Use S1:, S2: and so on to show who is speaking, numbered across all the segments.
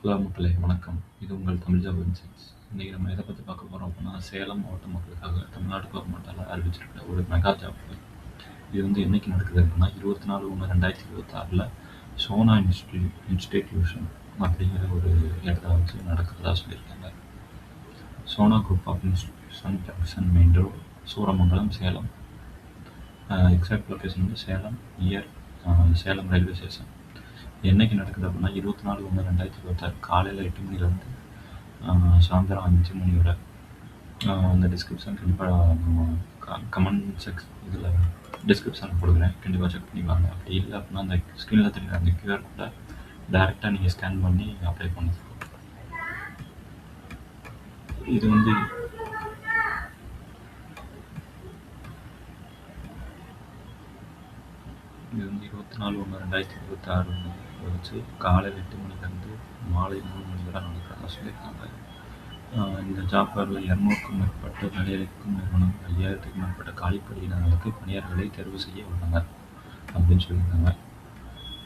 S1: Hello மக்களே வணக்கம். இது உங்கள் தமிழ் ஜாப் இன்சைட்ஸ் இன்றைக்கி நம்ம எதை பற்றி பார்க்க போகிறோம் அப்படின்னா சேலம் மாவட்ட மக்களுக்காக தமிழ்நாடு கவர்மெண்ட்டால் அறிவிச்சிருக்கிற ஒரு மெகா ஜாப் இது வந்து என்னைக்கு நடக்குது அப்படின்னா இருபத்தி நாலு ஒன்று ரெண்டாயிரத்தி இருபத்தாறில் சோனா இன்ஸ்டியூ இன்ஸ்டிடியூஷன் அப்படிங்கிற ஒரு இடத்துல வந்து நடக்கிறதா சொல்லியிருக்காங்க. Sona group of institution junction main road Suramangalam Salem. Exact location வந்து Salem near Salem railway station. என்னைக்கு நடக்குது அப்படின்னா இருபத்தி நாலு ஒன்று ரெண்டாயிரத்தி இருபத்தாறு காலையில் எட்டு மணிலேருந்து சாயந்தரம் அஞ்சு மணி வரை அந்த டிஸ்கிரிப்ஷன் கண்டிப்பாக கமெண்ட் செக்ஸ் இதில் டிஸ்கிரிப்ஷன் கொடுக்குறேன். கண்டிப்பாக செக் பண்ணி வாங்க. அப்படி இல்லை அப்படின்னா அந்த ஸ்க்ரீனில் தெரியுற அந்த கியூஆர் கோடை டேரெக்டாக நீங்கள் ஸ்கேன் பண்ணி அப்ளை பண்ணுங்க இது வந்து இது வந்து இருபத்தி நாலு ஒன்று ரெண்டாயிரத்தி இருபத்தி ஆறு வச்சு காலையில் எட்டு மணிலேருந்து மாலை மூணு மணி வரை நடக்கிறதா சொல்லியிருக்காங்க. இந்த ஜாப் ஃபேரில் இரநூறுக்கும் மேற்பட்ட வேலைக்கும் நிறுவனம் ஐயாயிரத்துக்கும் மேற்பட்ட காலிப்பணியினர்களுக்கு பணியாளர்களை தேர்வு செய்ய உள்ளனர் அப்படின்னு சொல்லியிருக்காங்க.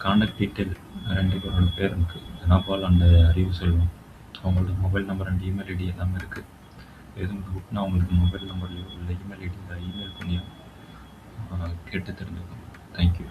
S1: கான்டாக்ட் டீட்டெயில் ரெண்டு பேரோட பேர் இருக்குது ஜனாபால் அண்ட் அறிவு செல்வம். அவங்களோட mobile number and email ID எல்லாமே இருக்குது எதுவும் டவுட்னா அவங்களுக்கு மொபைல் நம்பர்லையோ இல்லை இமெயில் ஐடியில் இமெயில் பண்ணியோ கேட்டு தெரிஞ்சுக்கணும். தேங்க்யூ